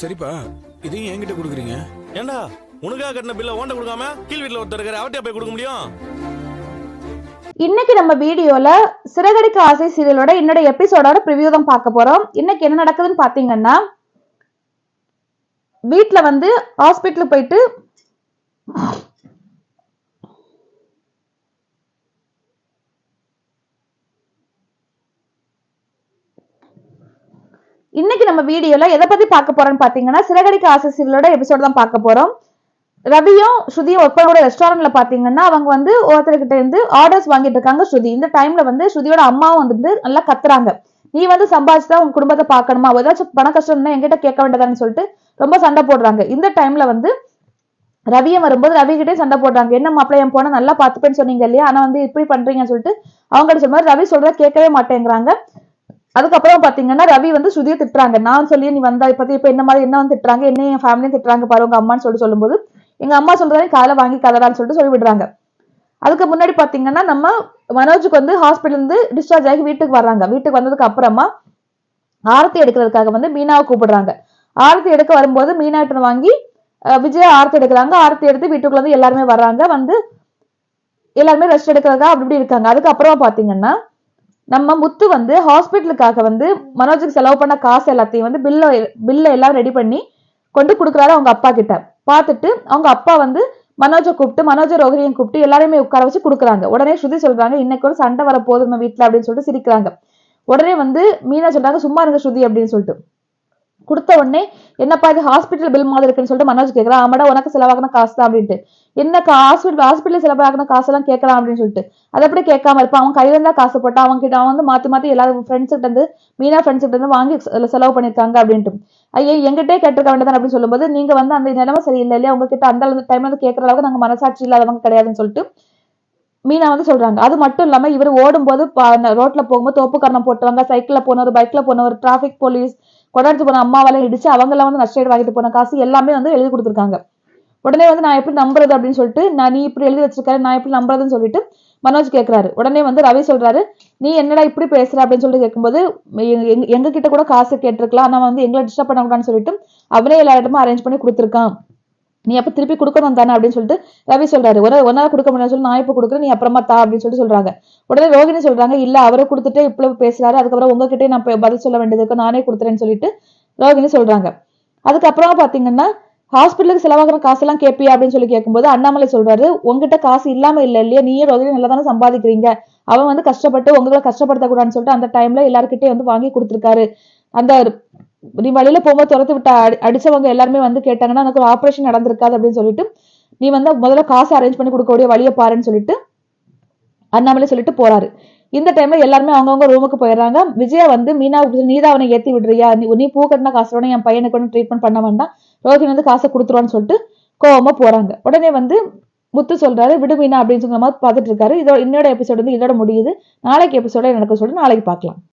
சரிப்பா இதையும் என்கிட்ட கொடுக்குறீங்க? ஏண்டா உனக்காக கட்டின பில்ல ஓண்ட கொடுக்காம கீழ் வீட்டுல ஒருத்தர் இருக்காரு அவர்கிட்ட போய் கொடுக்க முடியும்? இன்னைக்கு நம்ம வீடியோல சிறகடிக்க ஆசை சீரியலோட என்னோட எபிசோடோட ப்ரிவியூ தான் பார்க்க போறோம். இன்னைக்கு என்ன நடக்குதுன்னு பாத்தீங்கன்னா வீட்ல வந்து ஹாஸ்பிட்டலுக்கு போயிட்டு இன்னைக்கு நம்ம வீடியோல எதை பத்தி பார்க்க போறோம்னு பாத்தீங்கன்னா சிறகடிக்க ஆசிரியர்களோட எபிசோட் தான் பார்க்க போறோம். ரவியும் ஸ்ருதியும் ஒர்க் ரெஸ்டாரண்ட்ல பாத்தீங்கன்னா அவங்க வந்து ஒருத்தர்கிட்ட இருந்து ஆர்டர்ஸ் வாங்கிட்டு இருக்காங்க ஸ்ருதி. இந்த டைம்ல வந்து ஸ்ருதியோட அம்மாவும் வந்துட்டு நல்லா கத்துறாங்க. நீ வந்து சம்பாதிச்சுதான் உங்க குடும்பத்தை பார்க்கணுமா? ஏதாச்சும் பண கஷ்டம்னா எங்கிட்ட கேட்க வேண்டியதான்னு சொல்லிட்டு ரொம்ப சண்டை போடுறாங்க. இந்த டைம்ல வந்து ரவியும் வரும்போது ரவி கிட்டே சண்டை போடுறாங்க. என்ன மாப்பிள்ளை என் போனா நல்லா பார்த்துப்பேன்னு சொன்னீங்க இல்லையா? ஆனா வந்து இப்படி பண்றீங்கன்னு சொல்லிட்டு அவங்க சொல்லும்போது ரவி சொல்ற கேட்கவே மாட்டேங்கிறாங்க. அதுக்கப்புறம் பாத்தீங்கன்னா ரவி வந்து சுதியை திட்டுறாங்க. நான் சொல்லி நீ வந்தா இப்ப இப்ப என்ன மாதிரி என்ன வந்து திட்டுறாங்க? என்ன என் ஃபேமிலியும் திட்டுறாங்க பாரு உங்க அம்மான்னு சொல்லிட்டு சொல்லும்போது எங்க அம்மா சொல்றதே காலை வாங்கி கதறான்னு சொல்லிட்டு சொல்லி விடுறாங்க அதுக்கு முன்னாடி பாத்தீங்கன்னா நம்ம மனோஜுக்கு வந்து ஹாஸ்பிட்டல் இருந்து டிஸ்சார்ஜ் ஆகி வீட்டுக்கு வர்றாங்க. வீட்டுக்கு வந்ததுக்கு அப்புறமா ஆரத்தி எடுக்கிறதுக்காக வந்து மீனாவை கூப்பிடுறாங்க. ஆரத்தி எடுக்க வரும்போது மீனா வாங்கி அஹ், விஜயா ஆரத்தி எடுக்கிறாங்க. ஆரத்தி எடுத்து வீட்டுக்குள்ள வந்து எல்லாருமே வர்றாங்க. வந்து எல்லாருமே ரெஸ்ட் எடுக்கிறதுக்காக அப்படி இப்படி இருக்காங்க. அதுக்கப்புறமா பாத்தீங்கன்னா நம்ம முத்து வந்து ஹாஸ்பிட்டலுக்காக வந்து மனோஜுக்கு செலவு பண்ண காசு எல்லாத்தையும் வந்து பில்ல பில்ல எல்லாம் ரெடி பண்ணி கொண்டு கொடுக்குறாரு அவங்க அப்பா கிட்ட. பார்த்துட்டு அவங்க அப்பா வந்து மனோஜை கூப்பிட்டு மனோஜ ரோகிணியும் கூப்பிட்டு எல்லாரையுமே உட்கார வச்சு கொடுக்குறாங்க. உடனே ஸ்ருதி சொல்றாங்க இன்னைக்கு ஒரு சண்டை வர போகுது நம்ம வீட்டில் அப்படின்னு சொல்லிட்டு சிரிக்கிறாங்க. உடனே வந்து மீனா சொல்றாங்க சும்மா இருங்க ஸ்ருதி அப்படின்னு சொல்லிட்டு. கொடுத்த உடனே என்னப்பா இது ஹாஸ்பிட்டல் பில் மாதிரி இருக்குன்னு சொல்லிட்டு மனோஜ் கேட்கலாம் ஆமாடா உனக்கு செலவாகின காசு தான் அப்படின்ட்டு. என்ன ஹாஸ்பிட்டல் ஹாஸ்பிட்டல் செலவாகின காசெல்லாம் கேட்கலாம் அப்படின்னு சொல்லிட்டு. அதை அப்படியே கேட்காம இருப்பான். அவன் கையில இருந்தா காசு போட்டா அவன் கிட்ட அவன் வந்து மாத்தி மாத்தி எல்லாரும் ஃப்ரெண்ட்ஸ் கிட்ட இருந்து மீனா ஃப்ரெண்ட்ஸ் கிட்ட இருந்து வாங்கி செலவு பண்ணிருக்காங்க அப்படின்ட்டு. ஐயா எங்கிட்டே கேட்டிருக்க வேண்டியதான் அப்படின்னு சொல்லும்போது நீங்க வந்து அந்த நிலைமை சரியில்லை இல்லையா? உங்ககிட்ட அந்த டைம்ல வந்து கேட்கற அளவுக்கு நாங்க மனசாட்சி இல்லாதவங்க கிடையாதுன்னு சொல்லிட்டு மீனா வந்து சொல்றாங்க. அது மட்டும் இல்லாம இவர் ஓடும்போது ரோட்ல போகும்போது தோப்புக்கரணம் போட்டுவாங்க சைக்கிள்ல போனவர் பைக்ல போனவர் டிராபிக் போலீஸ் கொண்டாடுத்து போன அம்மாவெல்லாம் இடிச்சு அவங்க எல்லாம் வந்து நஷ்டம் வாங்கிட்டு போன காசு எல்லாமே வந்து எழுதி கொடுத்துருக்காங்க. உடனே வந்து நான் எப்படி நம்புறது அப்படின்னு சொல்லிட்டு நான் நீ இப்படி எழுதி வச்சிருக்காரு நான் எப்படி நம்புறதுன்னு சொல்லிட்டு மனோஜ் கேட்கிறாரு உடனே வந்து ரவி சொல்றாரு நீ என்னடா இப்படி பேசுற? அப்படின்னு சொல்லிட்டு கேட்கும்போது எங்க- எங்க கிட்ட கூட காசு கேட்டிருக்கலாம். ஆனா வந்து எங்களை டிஸ்டர்ப் பண்ணக்கூடாதுன்னு சொல்லிட்டு அவனே எல்லா இடமும் அரேஞ்ச் பண்ணி கொடுத்துருக்கான். நீ அப்ப திருப்பி கொடுக்கணும் தானே அப்படின்னு சொல்லிட்டு ரவி சொல்றாரு. ஒரு ஒன்னால கொடுக்க முடியாது சொல்லி நான் இப்போ கொடுக்குறேன் நீ அப்புறமா தா அப்படின்னு சொல்லிட்டு சொல்றாங்க. உடனே ரோகிணி சொல்றாங்க இல்ல அவரை கொடுத்துட்டு இவ்வளவு பேசுறாரு. அதுக்கப்புறம் உங்ககிட்டே நான் பதில் சொல்ல வேண்டியது இருக்கும் நானே கொடுத்துறேன்னு சொல்லிட்டு ரோகிணி சொல்றாங்க. அதுக்கப்புறம் பாத்தீங்கன்னா ஹாஸ்பிட்டலுக்கு செலவாகிற காசெல்லாம் கேட்பியா அப்படின்னு சொல்லி கேட்கும்போது அண்ணாமலை சொல்றாரு உங்ககிட்ட காசு இல்லாம இல்ல இல்லையா? நீயே ரோகிணி நல்லா தானே சம்பாதிக்கிறீங்க. அவன் வந்து கஷ்டப்பட்டு உங்களை கஷ்டப்படுத்தக்கூடாதுன்னு சொல்லிட்டு அந்த டைம்ல எல்லாருக்கிட்டே வந்து வாங்கி கொடுத்துருக்காரு. அந்த நீ வழியில போகும்போது துரத்து விட்ட அடி- அடிச்சவங்க எல்லாருமே வந்து கேட்டாங்கன்னா எனக்கு ஒரு ஆப்ரேஷன் நடந்திருக்காது அப்படின்னு சொல்லிட்டு நீ வந்து முதல்ல காசு அரேஞ்ச் பண்ணி கொடுக்கக்கூடிய வழியை பாருன்னு சொல்லிட்டு அண்ணாமலை சொல்லிட்டு போறாரு. இந்த டைம்ல எல்லாருமே அவங்கவுங்க ரூமுக்கு போயிடுறாங்க. விஜயா வந்து மீனா நீதான் அவனை ஏத்தி விடுறியா? நீ நீ பூ கட்டின காசோட என் பையனுக்கு ஒன்று ட்ரீட்மெண்ட் பண்ண வேண்டாம். ரோஹிணி வந்து காசை கொடுத்துருவான்னு சொல்லிட்டு கோவமா போறாங்க. உடனே வந்து முத்து சொல்றாரு விடு மீனா அப்படின்னு சொன்ன மாதிரி பார்த்துட்டு இருக்காரு. இதோட இன்னோட எபிசோடு வந்து இதோட முடியுது. நாளைக்கு எபிசோட நடக்க சொல்லிட்டு நாளைக்கு பார்க்கலாம்.